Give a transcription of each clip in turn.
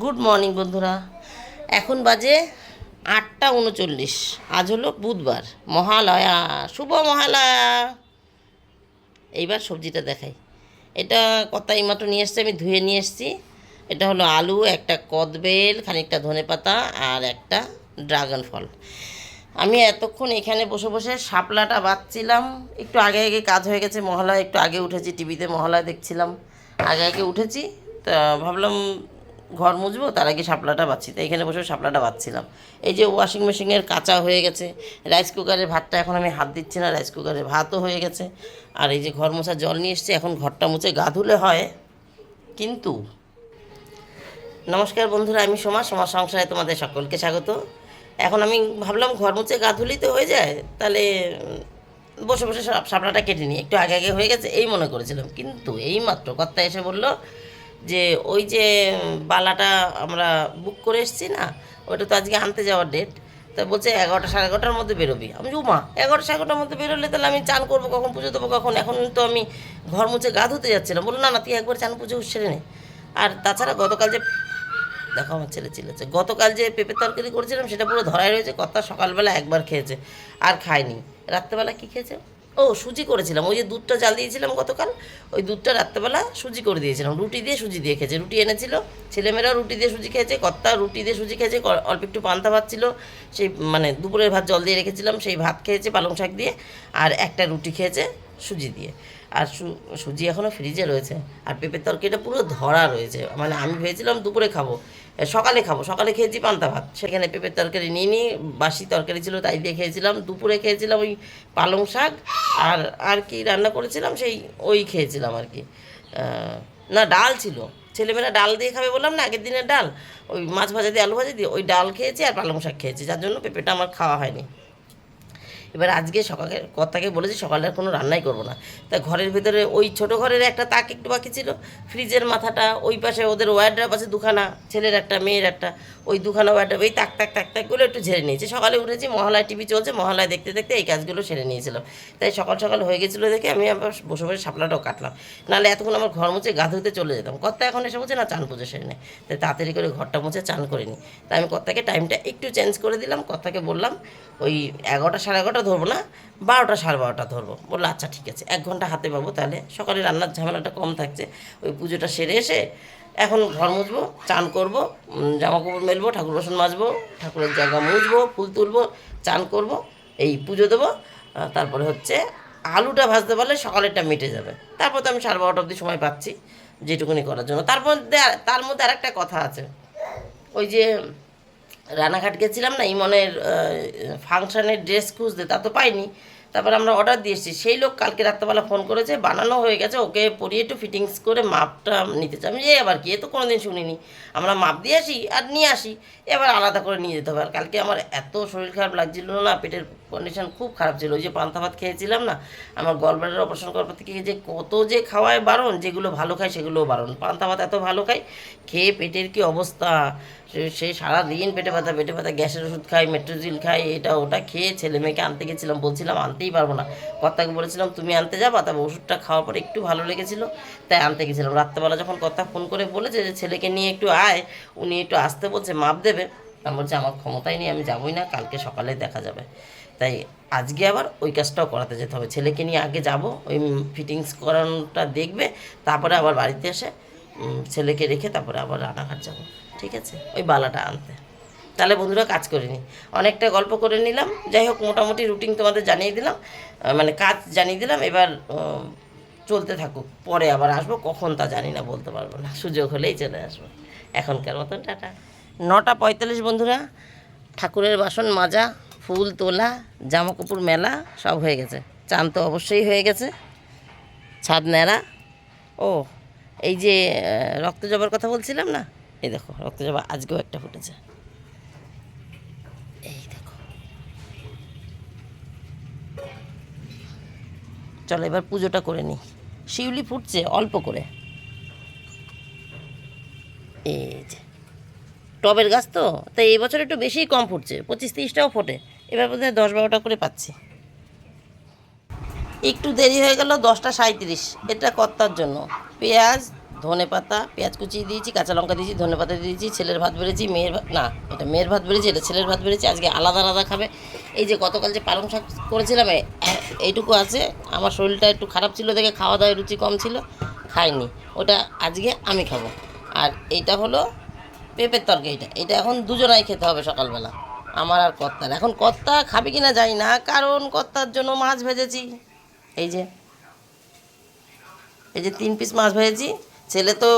Good morning বন্ধুরা। এখন বাজে আটটা উনচল্লিশ। আজ হলো বুধবার। মহালয়া। শুভ মহালয়া। এইবার সবজিটা দেখাই। এটা কত এইমাত্র নিয়ে এসছি, আমি ধুয়ে নিয়ে এসছি। এটা হলো আলু, একটা কদবেল, খানিকটা ধনেপাতা আর একটা ড্রাগন ফল। আমি এতক্ষণ এখানে বসে বসে শাপলাটা বাঁধছিলাম একটু আগে আগে কাজ হয়ে গেছে, মহালয়া। একটু আগে উঠেছি, টিভিতে মহালয়া দেখছিলাম। আগে আগে উঠেছি, তা ভাবলাম ঘর মুছবো, তার আগে শাপলাটা বাচ্ছি। তাই এখানে বসে শাপলাটা বাঁধছিলাম এই যে ওয়াশিং মেশিনের কাঁচা হয়ে গেছে রাইস কুকারের ভাতটা এখন আমি হাত দিচ্ছি না রাইস কুকারে ভাতও হয়ে গেছে। আর এই যে ঘর মোছা জল নিয়ে এসছে, এখন ঘরটা মুছে গা ধুলে হয়। কিন্তু, নমস্কার বন্ধুরা, আমি সোমা, সোমার সংসারে তোমাদের সকলকে স্বাগত। এখন আমি ভাবলাম ঘর মুছে গা ধুলেই তো হয়ে যায়, তাহলে বসে বসে সাপ- সাপড়াটা কেটে নিই। একটু আগে আগে হয়ে গেছে, এই মনে করেছিলাম। কিন্তু এই মাত্র কর্তা এসে বলল যে ওই যে বালাটা আমরা বুক করে এসেছি না, ওটা তো আজকে আনতে যাওয়ার ডেট তা বলছে এগারোটা সাড়ে এগারোটার মধ্যে বেরোবি। আমি উমা, এগারোটা সাড়ে এগারোটার মধ্যে বেরোলে তাহলে আমি চান করব কখন পুজো দেবো কখন? এখন তো আমি ঘর মুছে গা ধুতে যাচ্ছিলাম। বলল, না না, তুই একবার চান পুজো সেরে নে। আর তাছাড়া গতকাল যে, দেখো আমার ছেলে চিলেছে গতকাল যে পেঁপের তরকারি করেছিলাম সেটা পুরো ধরাই রয়েছে কর্তা সকালবেলা একবার খেয়েছে, আর খায়নি। রাত্রেবেলা কী খেয়েছে? ও, সুজি করেছিলাম। ওই যে দুধটা জাল দিয়েছিলাম গতকাল, ওই দুধটা রাত্রেবেলা সুজি করে দিয়েছিলাম। রুটি দিয়ে সুজি দিয়ে খেয়েছে। রুটি এনেছিল, ছেলেমেয়েরাও রুটি দিয়ে সুজি খেয়েছে, কর্তা রুটি দিয়ে সুজি খেয়েছে অল্প একটু পান্তা ভাত ছিল, সেই মানে দুপুরের ভাত জল দিয়ে রেখেছিলাম, সেই ভাত খেয়েছে পালং শাক দিয়ে, আর একটা রুটি খেয়েছে সুজি দিয়ে। আর সুজি এখনও ফ্রিজে রয়েছে। আর পেঁপের তরকারিটা পুরো ধরা রয়েছে। মানে আমি ভেবেছিলাম দুপুরে খাব। সকালে খাব। সকালে খেয়েছি পান্তা ভাত। সেখানে পেঁপের তরকারি নিয়ে নিই বাসি তরকারি ছিল তাই দিয়ে খেয়েছিলাম। দুপুরে খেয়েছিলাম ওই পালং শাক আর আর কি রান্না করেছিলাম সেই ওই খেয়েছিলাম আর কি। না, ডাল ছিল। ছেলেমেয়েরা ডাল দিয়ে খাবে বললাম না, আগের দিনের ডাল। ওই মাছ ভাজা দিয়ে, আলু ভাজা দিয়ে ওই ডাল খেয়েছি আর পালং শাক খেয়েছি। যার জন্য পেঁপেটা আমার খাওয়া হয়নি। এবার আজকে সকালে কর্তাকে বলেছি, সকালে আর কোনো রান্নাই করব না। তা ঘরের ভিতরে ওই ছোট ঘরের একটা তাক একটু বাকি ছিল, ফ্রিজের মাথাটা, ওই পাশে ওদের ওয়ার্ড্রাপ আছে, দুখানা, ছেলের একটা, মেয়ের একটা, ওই দুখানা ওয়ার্ড্রাপ এই তাক তাক তাক, তাকগুলো একটু ঝেড়ে নিয়েছি। সকালে উঠেছি, মহালয় টিভি চলছে, মহালয় দেখতে দেখতে এই কাজগুলো সেরে নিয়েছিলাম। তাই সকাল সকাল হয়ে গেছিল দেখে আমি আবার বসে বসে শাপলাটাও কাটলাম। নাহলে এতক্ষণ আমার ঘর মুছে গা ধুতে চলে যেতাম। কর্তা এখন এসে বলছে, না, চান পুজো সেরে নেয় তাই তাড়াতাড়ি করে ঘরটা মুছে চান করে নিই তাই আমি কর্তাকে টাইমটা একটু চেঞ্জ করে দিলাম। কর্তাকে বললাম, ওই এগারোটা, সাড়ে এগারোটা ধরবো না, বারোটা সাড়ে বারোটা ধরবো। বলল আচ্ছা ঠিক আছে, এক ঘণ্টা হাতে পাবো তাহলে। সকালে রান্নার ঝামেলাটা কম থাকছে, ওই পুজোটা সেরে এসে এখন ঘর মুছবো, চান করব জামা কাপড় মেলবো, ঠাকুর বাসন মাজবো, ঠাকুরের জায়গা মুছবো, ফুল তুলবো, চান করব, এই পুজো দেবো। তারপরে হচ্ছে আলুটা ভাজতে পারলে সকালেরটা মিটে যাবে। তারপর তো আমি সাড়ে বারোটা অবধি সময় পাচ্ছি যেটুকুনি করার জন্য। তারপর তার মধ্যে মধ্যে আরেকটা কথা আছে। ওই যে রানাঘাট গেছিলাম না, ইমনের ফাংশনের ড্রেস খুঁজতে, তা তো পাইনি। তারপর আমরা অর্ডার দিয়েছি সেই লোক কালকে রাত্রেবেলা ফোন করেছে, বানানো হয়ে গেছে, ওকে পরিয়ে একটু ফিটিংস করে মাপটা নিতে চাই। আমি যে এবার কি? এ তো কোনোদিন শুনিনি। আমরা মাপ দিয়ে আসি আর নিয়ে আসি। এবার আলাদা করে নিয়ে যেতে হবে। আর কালকে আমার এত শরীর খারাপ লাগছিল না, পেটের কন্ডিশন খুব খারাপ ছিল। ওই যে পান্তা ভাত খেয়েছিলাম না, আমার গলব্লাডার অপারেশন করার পর থেকে যে কত যে খাওয়ায় বারণ, যেগুলো ভালো খায় সেগুলোও বারণ। পান্তা ভাত এত ভালো খাই খেয়ে পেটের কি অবস্থা? সে- সারাদিন পেটে ব্যথা পেটে ব্যথা, গ্যাসের ওষুধ খাই মেট্রোজিল খাই এটা ওটা খেয়ে ছেলে মেয়েকে আনতে গেছিলাম, বলছিলাম আনতেই পারব না। কর্তাকে বলেছিলাম, তুমি আনতে যাবা? তবে ওষুধটা খাওয়ার পরে একটু ভালো লেগেছিল, তাই আনতে গেছিলাম। রাত্রেবেলা যখন কর্তা ফোন করে বলেছে যে ছেলেকে নিয়ে একটু আয়, উনি একটু আসতে বলছে, মাপ দেবে। আমি বলছি, আমার ক্ষমতাই নেই, আমি যাবোই না, কালকে সকালে দেখা যাবে। তাই আজকে আবার ওই কাজটাও করাতে যেতে হবে। ছেলেকে নিয়ে আগে যাব, ওই ফিটিংস করানোটা দেখবে, তারপরে আবার বাড়িতে এসে ছেলেকে রেখে তারপরে আবার রানাঘাট যাব। ঠিক আছে? ওই বালাটা আনতে। তাহলে বন্ধুরা কাজ করে নিই অনেকটা গল্প করে নিলাম। যাই হোক, মোটামুটি রুটিন তোমাদের জানিয়ে দিলাম। মানে কাজ জানিয়ে দিলাম। এবার চলতে থাকুক। পরে আবার আসব। কখন তা জানি না, বলতে পারব না। সুযোগ হলেই চলে আসব। এখনকার মতন, টাটা। নটা পঁয়তাল্লিশ বন্ধুরা। ঠাকুরের বাসন মাজা। ফুল তোলা জামা কাপড় মেলা, সব হয়ে গেছে। চান তো অবশ্যই হয়ে গেছে। ছাদ নেড়া ও, এই যে রক্ত জবার কথা বলছিলাম না? এই দেখো, রক্ত জবা আজকেও একটা ফুটেছে। এই দেখো। চলো এবার পুজোটা করে নিই। শিউলি ফুটছে, অল্প করে। এই যে, টবের গাছ তো? তাই এই বছর একটু বেশিই কম ফুটছে, পঁচিশ তিরিশটাও ফোটে। এবার বোধহয় দশ বারোটা করে পাচ্ছি। একটু দেরি হয়ে গেল, দশটা সাঁত্রিশ এটা কর্তার জন্য। পেঁয়াজ ধনে পাতা পেঁয়াজ কুচি দিয়েছি, কাঁচা লঙ্কা দিয়েছি ধনে পাতা দিয়েছি, ছেলের ভাত বেড়েছি, মেয়ের ভাত না, এটা মেয়ের ভাত বেড়েছি, এটা ছেলের ভাত বেড়েছি, আজকে আলাদা আলাদা খাবে। এই যে গতকাল যে পালং শাক করেছিলাম এইটুকু আছে। আমার শরীরটা একটু খারাপ ছিল দেখে খাওয়া দাওয়ার রুচি কম ছিল, খাইনি। ওটা আজকে আমি খাব। আর এইটা হলো পেঁপের তরকারিটা। এটা এখন দুজনাই খেতে হবে সকালবেলা। আমার আর কর্তার। এখন কর্তা খাবে কিনা জানি না, কারণ কর্তার জন্য মাছ ভেজেছি। এই যে এই যে তিন পিস মাছ ভেজেছি। ছেলে তো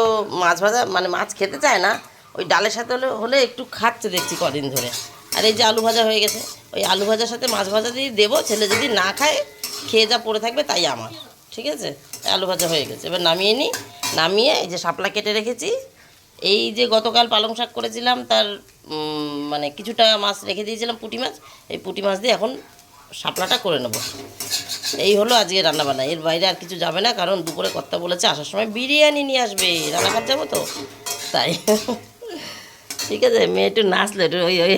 মাছ ভাজা মানে মাছ খেতে চায় না। ওই ডালের সাথে হলে হলে একটু খাচ্ছে দেখছি কদিন ধরে। আর এই যে আলু ভাজা হয়ে গেছে, ওই আলু ভাজার সাথে মাছ ভাজা দিয়ে দেবো, ছেলে যদি না খায়, খেয়ে যা পড়ে থাকবে তাই আমার। ঠিক আছে? আলু ভাজা হয়ে গেছে। এবার নামিয়ে নিই নামিয়ে এই যে শাপলা কেটে রেখেছি। এই যে গতকাল পালং শাক করেছিলাম, তার মানে কিছুটা মাছ রেখে দিয়েছিলাম, পুঁটি মাছ। এই পুঁটি মাছ দিয়ে এখন শাপলাটা করে নেব। এই হলো আজকে রান্নাবান্না। এর বাইরে আর কিছু যাবে না, কারণ দুপুরে কর্তা বলেছে আসার সময় বিরিয়ানি নিয়ে আসবে। রান্নাঘাট যাব তো? তাই। ঠিক আছে, মেয়ে একটু নাচলো, একটু ওই ওই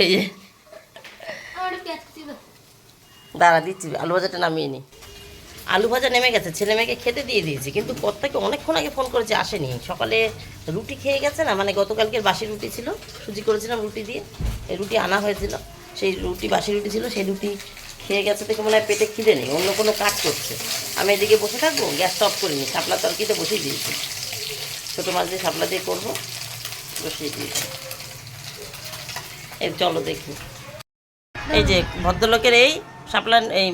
দাঁড়া, দিচ্ছি আলু ভাজাটা নামিয়ে নি। আলু ভাজা নেমে গেছে, ছেলে মেয়েকে খেতে দিয়ে দিয়েছি, কিন্তু কর্তাকে অনেকক্ষণ আগে ফোন করেছে, আসেনি। সকালে রুটি খেয়ে গেছে না মানে গতকালকের বাসি রুটি ছিল, সুজি করেছিলাম রুটি দিয়ে, এই রুটি আনা হয়েছিল, সেই রুটি, বাসি রুটি ছিল, সেই রুটি খেয়ে গেছে দেখে মনে হয় পেটে খিদে নেই, অন্য কোনো কাজ করছে। আমি এদিকে বসে থাকব গ্যাসটা অফ করিনি, শাপলা তরকিতে বসিয়ে দিয়েছি। ছোটো মাছ দিয়ে শাপলা দিয়ে করব, বসিয়ে দিয়েছি। এই চলো দেখি। এই যে ভদ্রলোকের এই শাপলা এই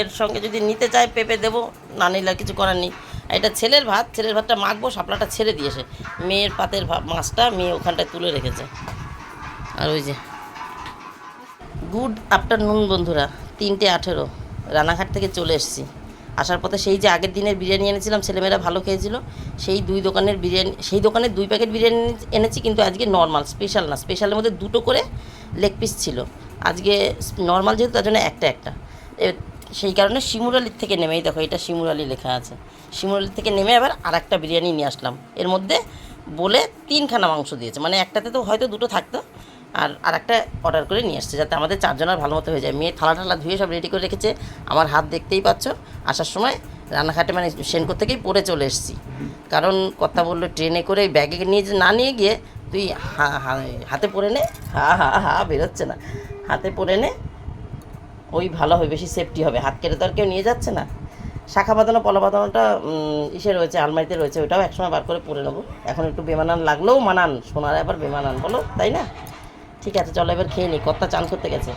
এর সঙ্গে যদি নিতে চায় পেঁপে দেবো, না নিলে কিছু করার নেই। এটা ছেলের ভাত, ছেলের ভাতটা মাখবো শাপলাটা ছেড়ে দিয়েছে মেয়ের পাতের মাছটা মেয়ে ওখানটায় তুলে রেখেছে। আর ওই যে, গুড আফটারনুন বন্ধুরা, তিনটে আঠেরো, রানাঘাট থেকে চলে এসেছি। আসার পথে সেই যে আগের দিনের বিরিয়ানি এনেছিলাম, ছেলেমেয়েরা ভালো খেয়েছিল, সেই দুই দোকানের বিরিয়ানি, সেই দোকানের দুই প্যাকেট বিরিয়ানি এনেছি, কিন্তু আজকে নর্মাল, স্পেশাল না, স্পেশালের মধ্যে দুটো করে লেগ পিস ছিল। আজকে নর্মাল যেহেতু তার জন্য একটা একটা। সেই কারণে শিমুরালির থেকে নেমেই দেখো, এটা শিমুরালি লেখা আছে। শিমুরালির থেকে নেমে আবার আর একটা বিরিয়ানি নিয়ে আসলাম। এর মধ্যে বলে তিনখানা মাংস দিয়েছে। মানে একটাতে তো হয়তো দুটো থাকতো, আর আর একটা অর্ডার করে নিয়ে আসছে, যাতে আমাদের চারজনের ভালো মতো হয়ে যায়। মেয়ে থালা ঠালা ধুয়ে সব রেডি করে রেখেছে। আমার হাত দেখতেই পাচ্ছ, আসার সময় রান্নাঘাটে মানে সেনকোর থেকেই পরে চলে এসেছি। কারণ কথা বলল, ট্রেনে করে ব্যাগে নিয়ে না নিয়ে গিয়ে তুই হাতে পরে নে। হা হা হা, বেরোচ্ছে না। হাতে পরে নে। ওই ভালো হবে, বেশি সেফটি হবে। হাত কেটে তো আর কেউ নিয়ে যাচ্ছে না। শাখা বাঁধানো, পলা বাঁধানোটা ইসে রয়েছে, আলমারিতে রয়েছে। ওইটাও একসময় বার করে পরে নেব। এখন একটু বেমানান লাগলেও মানান। সোনার আবার বেমানান, বলো, তাই না? ঠিক আছে, চলো এবার খেয়ে নিই কর্তা চান করতে গেছে।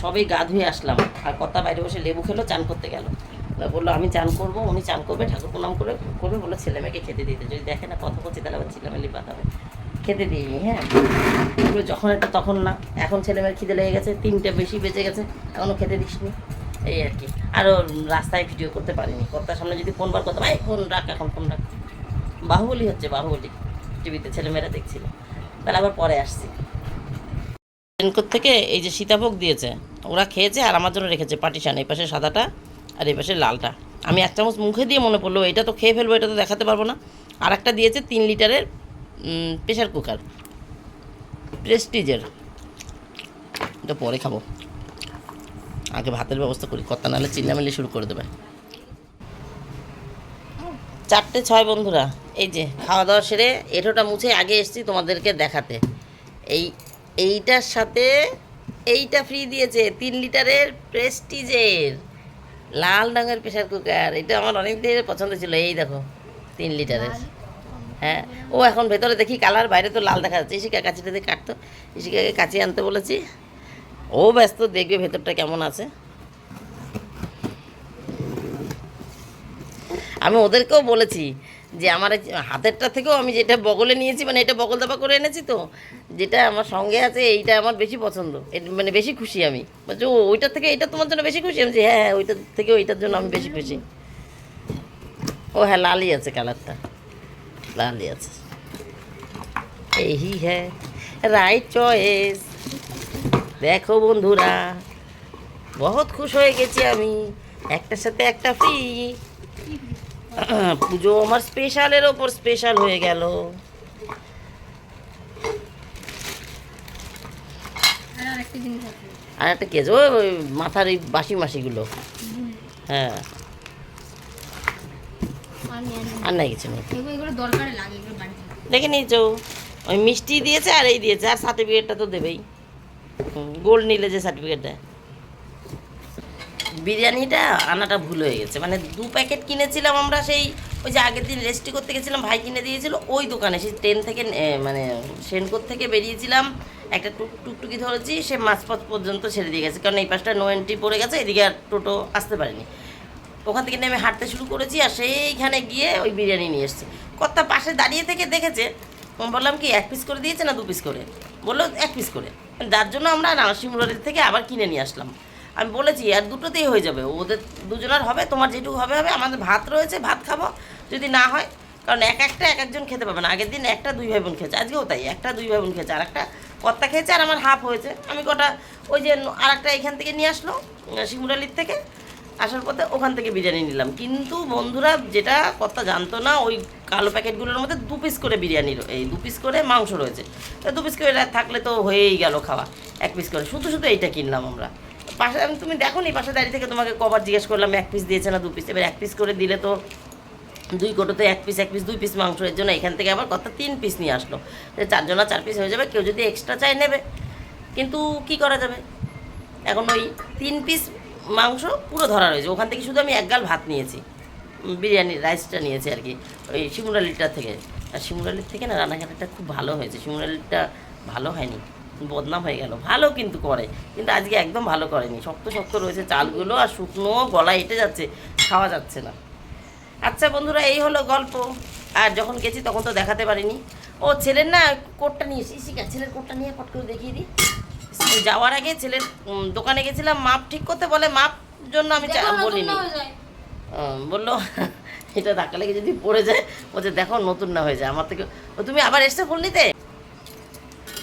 সবই গা ধুয়ে আসলাম। আর কর্তা বাইরে বসে লেবু খেলো, চান করতে গেল। বলল, আমি চান করব, উনি চান করবে, ঠাকুর প্রণাম করে করবে বলে ছেলে মেয়েকে খেতে দিতে। যদি দেখে না কথা বলছি, তাহলে আবার ছিলামেলি পাঠাবে খেতে দিই হ্যাঁ? এগুলো যখন একটা তখন না, এখন ছেলে মেয়ের খিদে লেগে গেছে, তিনটে বেশি বেঁচে গেছে, এখনও খেতে দিসনি। এই আর কি। আরও রাস্তায় ভিডিও করতে পারিনি। কর্তার সামনে যদি ফোন বার করতাম, এই ফোন রাখ এখন ফোন রাখ। বাহুবলি হচ্ছে, বাহুবলি। টিভিতে ছেলেমেয়েরা দেখছিল। তাহলে আবার পরে আসছি। রেনকোট থেকে এই যে সীতাভোগ দিয়েছে, ওরা খেয়েছে আর আমার জন্য রেখেছে পাটিসান এই পাশে সাদাটা আর এই পাশে লালটা। আমি এক চামচ মুখে দিয়ে মনে পড়ল এটা তো খেয়ে ফেলব, এটা তো দেখাতে পারব না। আর একটা দিয়েছে তিন লিটারের প্রেশার কুকার প্রেস্টিজের এটা পরে খাব। আগে ভাতের ব্যবস্থা করি, কর্তা নাহলে চিল্লামিল্লি শুরু করে দেবে। চারটে ছয় বন্ধুরা, এই যে খাওয়া দাওয়া সেরে এঁঠোটা মুছে আগে এসেছি তোমাদেরকে দেখাতে। এই, এইটার সাথে এইটা ফ্রি দিয়েছে, তিন লিটারের প্রেস্টিজের লাল রঙের প্রেশার কুকার এটা আমার অনেক দিনের পছন্দ ছিল, এই দেখো, তিন লিটারের। হ্যাঁ ও এখন ভেতরে দেখি কালার বাইরে তো লাল দেখা যাচ্ছে। ইশিকা দিয়ে কাটতো। ইশিকাকে কাছে আনতে বলেছি। ও ব্যস্ত দেখবে ভেতরটা কেমন আছে। আমি ওদেরকেও বলেছি যে আমার হাতেরটা থেকেও আমি যেটা বগলে নিয়েছি মানে এটা বগল দাবা করে এনেছি তো যেটা আমার সঙ্গে আছে এইটা আমার বেশি পছন্দ। মানে বেশি খুশি আমি। বলছি ও ওইটার থেকে এটা তোমার জন্য বেশি খুশি? আমি বলছি, হ্যাঁ হ্যাঁ ওইটার থেকে ওইটার জন্য আমি বেশি খুশি। ও হ্যাঁ লালই আছে কালারটা। আছে এই হ্যাঁ রাইট চয়েস। দেখো বন্ধুরা বহুত খুশ হয়ে গেছি আমি। একটার সাথে একটা ফ্রি পুজো আমার স্পেশালের ওপর স্পেশাল হয়ে গেল। আর একটা ওই মাথার এই বাসি মাসিগুলো হ্যাঁ। আর নাই কিছু নেই। দেখে নিয়েছো ওই মিষ্টি দিয়েছে আর এই দিয়েছে আর সার্টিফিকেটটা তো দেবেই। গোল্ড নিলে যে সার্টিফিকেটটা বিরিয়ানিটা আনাটা ভুল হয়ে গেছে। মানে দু প্যাকেট কিনেছিলাম আমরা সেই ওই যে আগের দিন রেস্টি করতে গেছিলাম ভাই কিনে দিয়েছিল ওই দোকানে। সেই ট্রেন থেকে মানে সেনকোর থেকে বেরিয়েছিলাম একটা টুক টুকটুকি ধরেছি সে মাঝপথ পর্যন্ত ছেড়ে দিয়ে গেছে। কারণ এই পাশটা নো এন্ট্রি পড়ে গেছে এদিকে আর টোটো আসতে পারেনি। ওখান থেকে নেমে হাঁটতে শুরু করেছি আর সেইখানে গিয়ে ওই বিরিয়ানি নিয়ে এসেছি। কর্তা পাশে দাঁড়িয়ে থেকে দেখেছে বললাম কি, এক পিস করে দিয়েছে না দু পিস করে? বলল, এক পিস করে। যার জন্য আমরা নাসিমুরের থেকে আবার কিনে নিয়ে আসলাম। আমি বলেছি আর দুটোতেই হয়ে যাবে। ওদের দুজনের হবে, তোমার যেটুকু হবে হবে। আমাদের ভাত রয়েছে, ভাত খাব। যদি না হয়, কারণ এক একটা এক একজন খেতে পাবে না। আগের দিন একটা দুই ভাই বোন খেয়েছে, আজকেও তাই। একটা দুই ভাই বোন খেয়েছে, আর একটা কর্তা খেয়েছে, আর আমার হাফ হয়েছে। আমি কটা ওই যে আর একটা এখান থেকে নিয়ে আসলো, শিমুরালির থেকে। আসার পথে ওখান থেকে বিরিয়ানি নিলাম। কিন্তু বন্ধুরা, যেটা কথা জানতো না, ওই কালো প্যাকেটগুলোর মধ্যে দু পিস করে বিরিয়ানি এই দু পিস করে মাংস রয়েছে। তো দু পিস করে থাকলে তো হয়েই গেল খাওয়া, এক পিস করে। শুধু শুধু এইটা কিনলাম আমরা। পাশে আমি তুমি দেখো নি পাশে দাঁড়িয়ে থেকে তোমাকে কবার জিজ্ঞেস করলাম, এক পিস দিয়েছে না দু পিস এবার এক পিস করে দিলে তো দুই কোটোতে এক পিস এক পিস দুই পিস মাংস। এর জন্য এখান থেকে আবার কত তিন পিস নিয়ে আসলো। চারজনা চার পিস হয়ে যাবে, কেউ যদি এক্সট্রা চাই নেবে। কিন্তু কি করা যাবে? এখন ওই তিন পিস মাংস পুরো ধরা রয়েছে। ওখান থেকে শুধু আমি এক গাল ভাত নিয়েছি। উম, বিরিয়ানির রাইসটা নিয়েছি আর কি। ওই শিমুরালিটার থেকে। আর শিমুরালির থেকে না রান্নাঘাটটা খুব ভালো হয়েছে। শিমুরালিটা ভালো হয়নি। বদনাম হয়ে গেল। ভালো কিন্তু করে। কিন্তু আজকে একদম ভালো করেনি। শক্ত শক্ত রয়েছে চালগুলো আর শুকনো গলা এঁটে যাচ্ছে। খাওয়া যাচ্ছে না। আচ্ছা বন্ধুরা এই হলো গল্প। আর যখন গেছি তখন তো দেখাতে পারিনি। ও ছেলের না কোটটা নিয়ে এসেছি ছেলের কোটটা নিয়ে পট করে দেখিয়ে দিই। যাওয়ার আগে ছেলের দোকানে গেছিলাম মাপ ঠিক করতে বলে মাপ জন্য আমি বলিনি। বলল এটা ধাক্কা লেগে যদি পড়ে যায় বলছে দেখো নতুন না হয়ে যায়। আমার থেকে ও তুমি আবার এসছে ফোন নিতে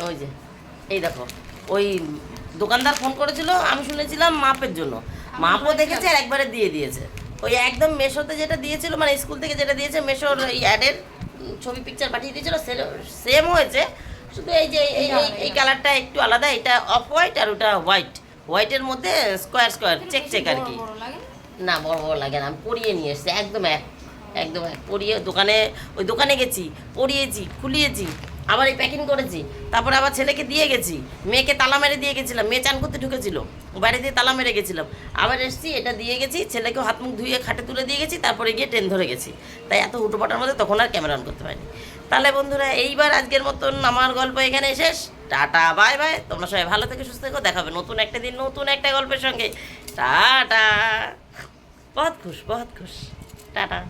ওই যে এই দেখো ওই দোকানদার ফোন করেছিল আমি শুনেছিলাম মাপের জন্য। মাপও দেখেছে আর একবারে দিয়ে দিয়েছে। ওই একদম মেশোতে যেটা দিয়েছিল মানে স্কুল থেকে যেটা দিয়েছে মেশোর ওই অ্যাডের ছবি পিকচার পাঠিয়ে দিয়েছিল সেম হয়েছে। শুধু এই যে এই এই- কালারটা একটু আলাদা এটা অফ হোয়াইট আর ওটা হোয়াইট। হোয়াইটের মধ্যে স্কোয়ার স্কোয়ার চেক চেক আর কি। না? বড় বড় লাগে না আমি পরিয়ে নিয়ে এসেছি একদম এক একদম এক। পরিয়ে দোকানে ওই দোকানে গেছি পরিয়েছি খুলিয়েছি আবার এই প্যাকিং করেছি তারপরে আবার ছেলেকে দিয়ে গেছি মেয়েকে তালা মেরে দিয়ে গেছিলাম মেয়ে চান করতে ঢুকেছিল বাইরে দিয়ে তালা মেরে গেছিলাম। আবার এসেছি এটা দিয়ে গেছি ছেলেকেও হাত মুখ ধুয়ে খাটে তুলে দিয়ে গেছি তারপরে গিয়ে ট্রেন ধরে গেছি। তাই এত হুটোপাটার মধ্যে তখন আর ক্যামেরা অন করতে পারিনি। তাহলে বন্ধুরা, এইবার আজকের মতন আমার গল্প এখানে শেষ। Tata, bye bye. তোমরা সবাই ভালো থেকে, সুস্থ থেকো। দেখাবে নতুন একটা দিন, নতুন একটা গল্পের সঙ্গে। টাটা। বহুত খুশ বহুত খুশ। টাটা।